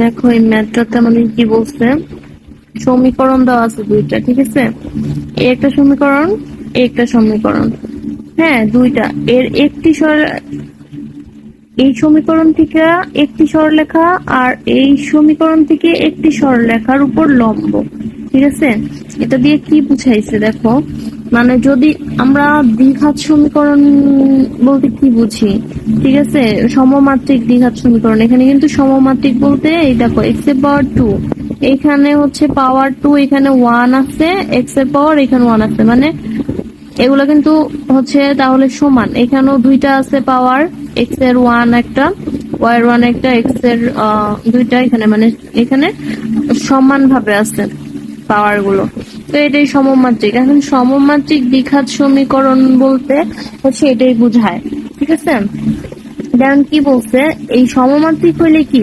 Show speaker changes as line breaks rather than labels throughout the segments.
দেখো, এই ম্যাথটাতে আমাদের কি বলছে? সমীকরণ দেওয়া আছে দুইটা, ঠিক আছে? এই একটা সমীকরণ একটা সমীকরণ। হ্যাঁ দুইটা। এর একটি সর এই সমীকরণ থেকে একটি সরলেখা আর এই সমীকরণ থেকে একটি সরলেখার উপর লম্ব, ঠিক আছে? এটা দিয়ে কি বুঝাইছে, দেখো? মানে যদি আমরা দ্বিঘাত সমীকরণ বলতে কি বুঝি? ঠিক আছে? সমমাত্রিক দ্বিঘাত সমীকরণ। এখানে কিন্তু সমমাত্রিক বলতে এই দেখো এক্সের পাওয়ার টু এখানে হচ্ছে পাওয়ার টু এখানে ওয়ান আছে এক্সের পাওয়ার এখানে ওয়ান আছে। মানে এগুলো কিন্তু হচ্ছে তাহলে সমান। এখানেও দুইটা আছে পাওয়ার এক্সের ওয়ান একটা ওয়াই এর ওয়ান একটা এক্সের দুইটা এখানে। মানে এখানে সমান ভাবে আছে পাওয়ারগুলো। তো এটাই সমমাত্রিক। এখন সমমাত্রিক দ্বিঘাত সমীকরণ বলতে হচ্ছে এটাই বোঝায়। ঠিক আছে? যেমন কি বলছে? এই সমমাত্রিক হইলে কি?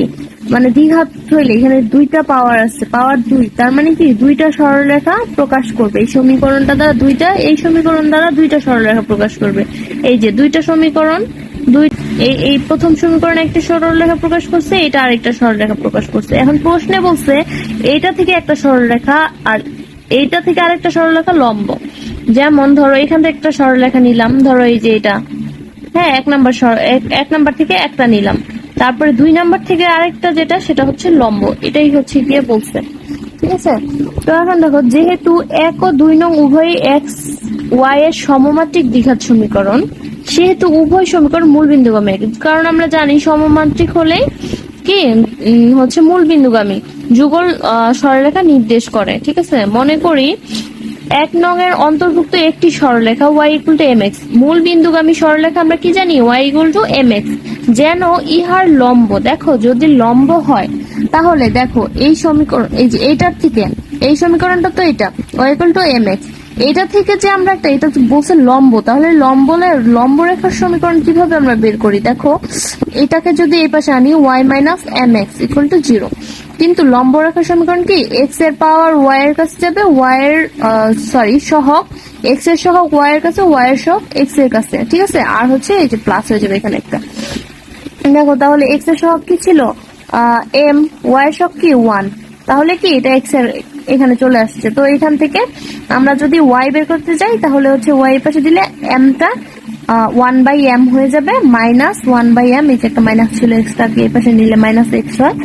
মানে দ্বিঘাত হইলে এখানে দুইটা পাওয়ার আছে পাওয়ার দুই। তার মানে কি? দুইটা সরলরেখা প্রকাশ করবে। এই সমীকরণটা দ্বারা দুইটা, এই সমীকরণ দ্বারা দুইটা সরলরেখা প্রকাশ করবে। এই যে দুইটা সমীকরণ, দুই, এই এই প্রথম সমীকরণে একটা সরলরেখা প্রকাশ করছে, এটা আরেকটা সরলরেখা প্রকাশ করছে। এখন প্রশ্নে বলছে এটা থেকে একটা সরলরেখা আর এইটা থেকে আরেকটা সরলরেখা লম্ব। যেমন ধরো, এখান থেকে একটা সরলরেখা নিলাম। ধরো এই যে এটা। হ্যাঁ এক নাম্বার এক- নাম্বার থেকে একটা নিলাম। তারপরে দুই নাম্বার থেকে আরেকটা যেটা, সেটা হচ্ছে লম্ব। এটাই হচ্ছে গিয়ে বলছে। ঠিক আছে? তো এখন দেখো, যেহেতু এক ও দুই নং উভয় এক্স, ওয়াই এর সমমাত্রিক দ্বিঘাত সমীকরণ, সেহেতু উভয় সমীকরণ মূল বিন্দুগামী কারণ আমরা জানি সমমাত্রিক হলে কি হচ্ছে মূল বিন্দুগামী। যুগল সরলরেখা নির্দেশ করে, ঠিক আছে? মনে করি এক নং এর অন্তর্ভুক্ত একটি সরলরেখা Y equal to M X মূল বিন্দুগামী সরলরেখা আমরা কি জানি? Y equal to M X যেন ইহার লম্ব, দেখো, যদি লম্ব হয়, তাহলে দেখো, এই সমীকরণ, এই যে এইটার থেকে, এই সমীকরণটা তো এটা, y equal to M X এটা থেকে যে আমরা একটা এটা বলছে লম্ব, তাহলে লম্বলের লম্ব রেখার সমীকরণ কীভাবে আমরা বের করি? দেখো, এটাকে যদি এই পাশে আনি y minus m x equal to zero কিন্তু লম্ব রেখার সমীকরণ কি? এক্সের পাওয়ার ওয়াই এর কাছে যাবে ওয়াই এর সরি সহগ। এক্সের সহগ ওয়াই এর কাছে ওয়াই এর সহগ এক্সের কাছে। ঠিক আছে? আর হচ্ছে এই যে প্লাস হয়ে যাবে এখানে একটা। দেখো, তাহলে এক্সের সহগ কি ছিল? এম ওয়াই এর সহগ কি? ওয়ান তাহলে কি? এটা এক্সের এখানে চলে আসছে। তো এখান থেকে আমরা যদি ওয়াই বের করতে যাই, তাহলে হচ্ছে ওয়াই পাশে দিলে এমটা ওয়ান বাই এম হয়ে যাবে মাইনাস ওয়ান বাই এম যে একটা মাইনাস ছিল এক্সট্রাকে এই পাশে নিলে মাইনাস এক্স হয়,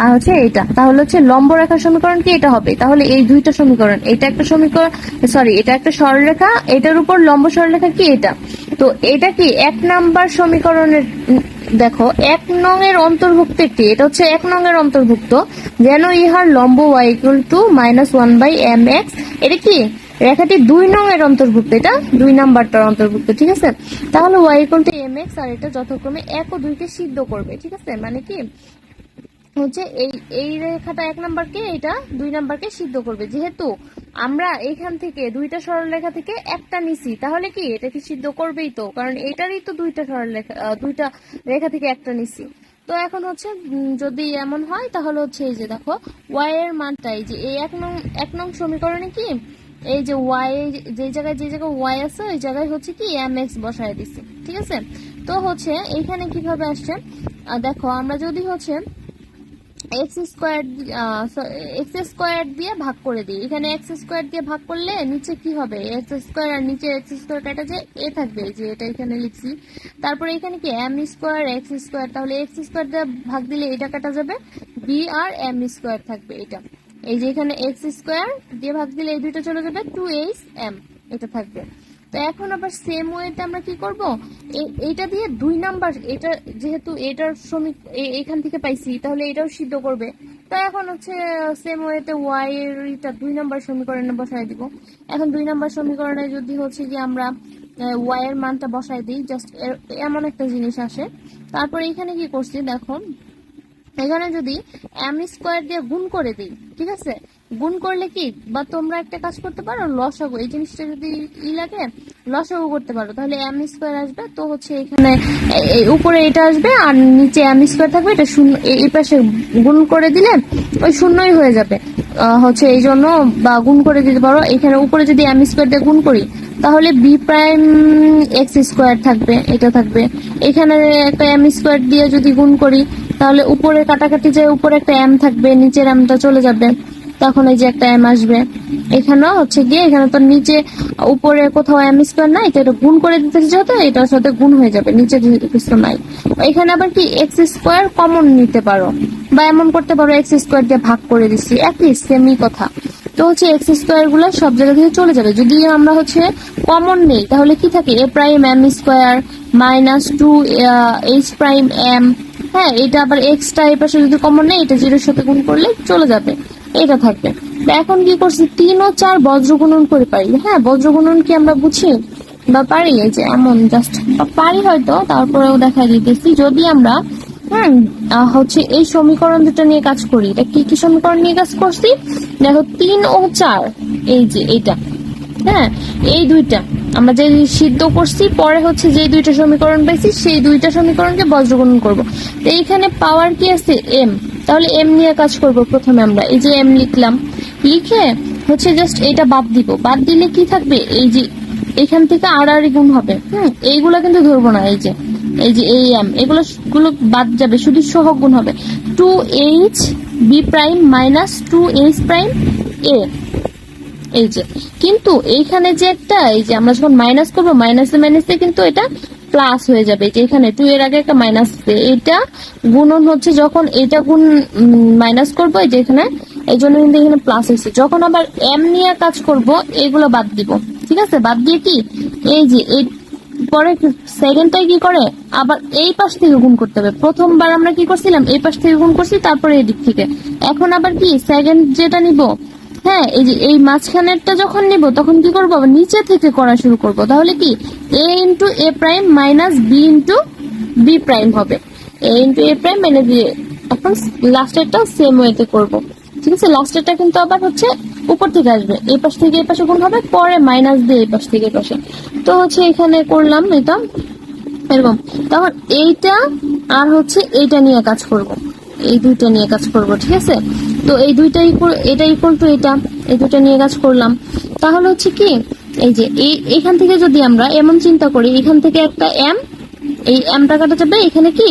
আর হচ্ছে এটা তাহলে হচ্ছে লম্ব রেখার সমীকরণ কি? এটা হবে। তাহলে এই দুইটা সমীকরণ, এটা একটা সমীকরণ সরি এটা একটা সরলরেখা, এটার উপর লম্ব সরলরেখা কি? এটা। তো এটা কি? এক নাম্বার সমীকরণের দেখো, এক নং এর অন্তর্ভুক্ত একটি, এটা হচ্ছে এক নং এর অন্তর্ভুক্ত, যেন ইহার লম্ব y equal to minus one by m x এটা কি? রেখাটি দুই নং এর অন্তর্ভুক্ত, এটা দুই নাম্বারটার অন্তর্ভুক্ত, ঠিক আছে? তাহলে y equal to m x আর এটা যথাক্রমে এক ও দুইকে সিদ্ধ করবে, ঠিক আছে? মানে কি? হচ্ছে এই এই রেখাটা এক নাম্বারকে এটা দুই নাম্বারকে সিদ্ধ করবে। যেহেতু আমরা এখান থেকে দুইটা সরলরেখা থেকে একটা নিছি তাহলে কি এটা কি সিদ্ধ করবেই তো? কারণ এটারই তো দুইটা সরলরেখা আহ, দুইটা রেখা থেকে একটা নিছি। তো এখন হচ্ছে যদি এমন হয় তাহলে হচ্ছে এই যে দেখো ওয়াই এর মানটা এই যে এই এক নং এক নং সমীকরণে কি এই যে ওয়াই যে জায়গায় যে জায়গায় ওয়াই আছে ওই জায়গায় হচ্ছে কি এম এক্স বসায় দিছি। ঠিক আছে? তো হচ্ছে এইখানে কীভাবে আসছে? দেখো আমরা যদি হচ্ছে এক্স স্কোয়ার এক্স স্কোয়ার দিয়ে ভাগ করে দিই। এখানে এক্স স্কোয়ার দিয়ে ভাগ করলে নিচে কি হবে? এক্স স্কোয়ার আর নিচে এক্স স্কোয়ার এটা যে এ থাকবে যে এটা এখানে লিখছি। তারপরে এখানে কি? এম স্কোয়ার এক্স স্কোয়ার তাহলে এক্স স্কোয়ার দিয়ে ভাগ দিলে এটা কাটা যাবে? বি আর এম স্কোয়ার থাকবে এটা। এই যে এখানে এক্স স্কোয়ার দিয়ে ভাগ দিলে এই দুইটা চলে যাবে। টু এইচ এম এটা থাকবে। তো এখন আবার সেম ওয়েতে আমরা কি করব? এইটা দিয়ে দুই নাম্বার এটা যেহেতু এটার শ্রমিক এখান থেকে পাইছি, তাহলে এটাও সিদ্ধ করবে। তো এখন হচ্ছে সেম ওয়েতে ওয়াই এটা দুই নাম্বার সমীকরণে বসায় দিব। এখন দুই নাম্বার সমীকরণে যদি হচ্ছে কি আমরা ওয়াই এর মানটা বসায় দিই জাস্ট এমন একটা জিনিস আসে। তারপর এখানে কি করছি? দেখো এখানে যদি এম স্কোয়ার দিয়ে গুণ করে দিই, ঠিক আছে? গুণ করলে কি? বা তোমরা একটা কাজ করতে পারো, লসাগু। এই জিনিসটা যদি ই লাগে, লসাগু করতে পারো। তাহলে এম স্কোয়ার আসবে, তো হচ্ছে এখানে উপরে এটা আসবে, আর নিচে এম স্কোয়ার থাকবে। এটা শূন্য এই পাশে গুণ করে দিলে ওই শূন্যই হয়ে যাবে। হচ্ছে এই জন্য বা গুণ করে দিতে পারো। এখানে উপরে যদি এম স্কোয়ার দিয়ে গুণ করি, তাহলে বি প্রাইম এক্স স্কোয়ার থাকবে, এটা থাকবে। এখানে একটা এম স্কোয়ার দিয়ে যদি গুণ করি, তাহলে উপরে কাটাকাটি যে উপরে একটা এম থাকবে, নিচের এমটা চলে যাবে। তখন এই যে একটা এম আসবে। এখানেও হচ্ছে গিয়ে, এখানে তো নিচে, উপরে কোথাও এম স্কোয়ার নাই, তো এটা গুণ করে দিতেছে যেহেতু, এটার সাথে গুণ হয়ে যাবে, নিচে যেহেতু কিছু নাই। এখানে আবার কি এক্স স্কোয়ার কমন নিতে পারো, বা এমন করতে পারো এক্স স্কোয়ার দিয়ে ভাগ করে দিচ্ছি একই সেমই কথা। তো হচ্ছে এক্স স্কোয়ারগুলো সব জায়গা থেকে চলে যাবে। যদি আমরা হচ্ছে কমন নেই, তাহলে কি থাকে? A prime m square minus two h prime m হ্যাঁ এটা আবার এক্সটা এই পাশে যদি কমন নেই, এটা জিরোর সাথে গুণ করলে চলে যাবে। এটা থাকবে। এখন কি করছি? তিন ও চার বজ্র গুণন করে পারি। হ্যাঁ বজ্র গুণন কি আমরা বুঝি? বা পারি? এই যে এমন জাস্ট পারি হয়তো তারপরেও দেখা দিতেছি। যদি আমরা আহ, হচ্ছে এই সমীকরণ দুটো নিয়ে কাজ করি এটা কি কি সমীকরণ নিয়ে কাজ করছি? দেখো তিন ও চার এই যে এইটা হ্যাঁ এই দুইটা আমরা যে সিদ্ধ করছি পরে হচ্ছে যে দুইটা সমীকরণ পাইছি সেই দুইটা সমীকরণকে বজ্রগুণন করব। এইখানে পাওয়ার কি আছে? এম তাহলে এম নিয়ে কাজ করব প্রথমে আমরা। এই যে এম লিখলাম, লিখে হচ্ছে জাস্ট এটা বাদ দিব। বাদ দিলে কি থাকবে? এই যে এখান থেকে আড়াআড়ি গুণ হবে। হুম, এইগুলো কিন্তু ধরবো না, এই যে এই যে এই এম এগুলো গুলো বাদ যাবে, শুধু সহগ গুণ হবে। Two h b prime minus two h prime a এই যে, কিন্তু এইখানে যে একটা, এই যে আমরা যখন মাইনাস করব মাইনাসে মাইনাসে কিন্তু এটা প্লাস হয়ে যাবে, যে এখানে টু এর আগে একটা মাইনাস আছে। এটা গুণন হচ্ছে যখন এটা গুণ মাইনাস করব যে এখানে, এই জন্য কিন্তু এখানে প্লাস হয়েছে যখন আবার এম নিয়ে কাজ করব, এগুলো বাদ দিব। ঠিক আছে? বাদ দিয়ে কি? এই যে, এই পরে সেকেন্ডটাই কি করে? আবার এই পাশ থেকে গুণ করতে হবে। প্রথমবার আমরা কি করছিলাম? এই পাশ থেকে গুণ করছি, তারপরে এই দিক থেকে। এখন আবার কি? সেকেন্ড যেটা নিব হ্যাঁ এই যে, এই মাঝখানেরটা যখন নিব, তখন কি করব? নিচে থেকে করা শুরু করব। তাহলে কি? A into a prime minus b into b prime হবে। এ ইন্টু এ প্রাইম মানে দিয়ে এখন লাস্টেরটা সেম ওয়েতে করব। ঠিক আছে? লাস্টেরটা কিন্তু আবার হচ্ছে উপর থেকে আসবে। এই পাশ থেকে এই পাশে গুণ হবে, পরে মাইনাস দিয়ে এই পাশ থেকে পাশে। তো হচ্ছে এখানে করলাম এটা এরকম। তখন এইটা আর হচ্ছে এইটা নিয়ে কাজ করব। এই দুইটা নিয়ে কাজ করব, ঠিক আছে? তো এই দুইটা এটা ইকুয়াল টু এটা, এই দুইটা নিয়ে কাজ করলাম। তাহলে হচ্ছে কি, এই যে এখান থেকে যদি আমরা এমন চিন্তা করি, এখান থেকে একটা এম এই এমটা কাটা যাবে, এখানে কি?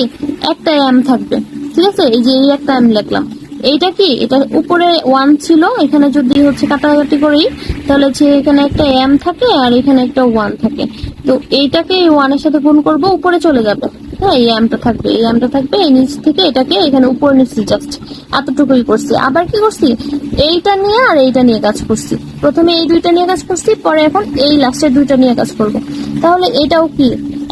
একটা এম থাকবে, ঠিক আছে? এই যে এই একটা এম লিখলাম। এইটা কি? এটা উপরে ওয়ান ছিল, এখানে যদি হচ্ছে কাটাকাটি করি, তাহলে হচ্ছে এখানে একটা এম থাকে আর এখানে একটা ওয়ান থাকে। তো এইটাকে এই ওয়ানের সাথে গুণ করব, উপরে চলে যাবে। হ্যাঁ এই এমটা থাকবে, এই এমটা থাকবে, এই নিচ থেকে এটাকে এখানে উপরে নিচ্ছি জাস্ট এতটুকুই করছি। আবার কি করছি? এইটা নিয়ে আর এইটা নিয়ে কাজ করছি। প্রথমে এই দুইটা নিয়ে কাজ করছি, পরে এখন এই লাস্টের দুইটা নিয়ে কাজ করব। তাহলে এটাও কি?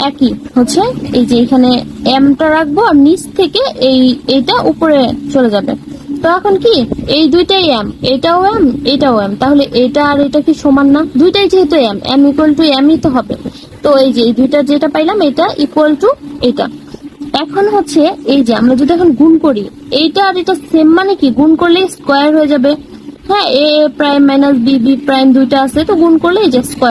একই। হচ্ছে এই যে এখানে এমটা রাখব আর নিচ থেকে এই, এইটা উপরে চলে যাবে। তো এখন কি? এই দুইটাই এম এটাও এম এটাও এম তাহলে এটা আর এটা কি সমান না? দুইটাই যেহেতু এম এম ইকুয়াল টু এমই তো হবে। তো এই যে এই দুইটা যেটা পাইলাম, এটা ইকুয়াল টু এটা এখন হচ্ছে এই যে আমরা যদি এখন গুণ করি, এইটা আর এটা সেম মানে কি? গুণ করলে স্কোয়ার হয়ে যাবে। হ্যাঁ a prime minus b b prime দুইটা আছে, তো গুণ করলে এই যে স্কোয়ার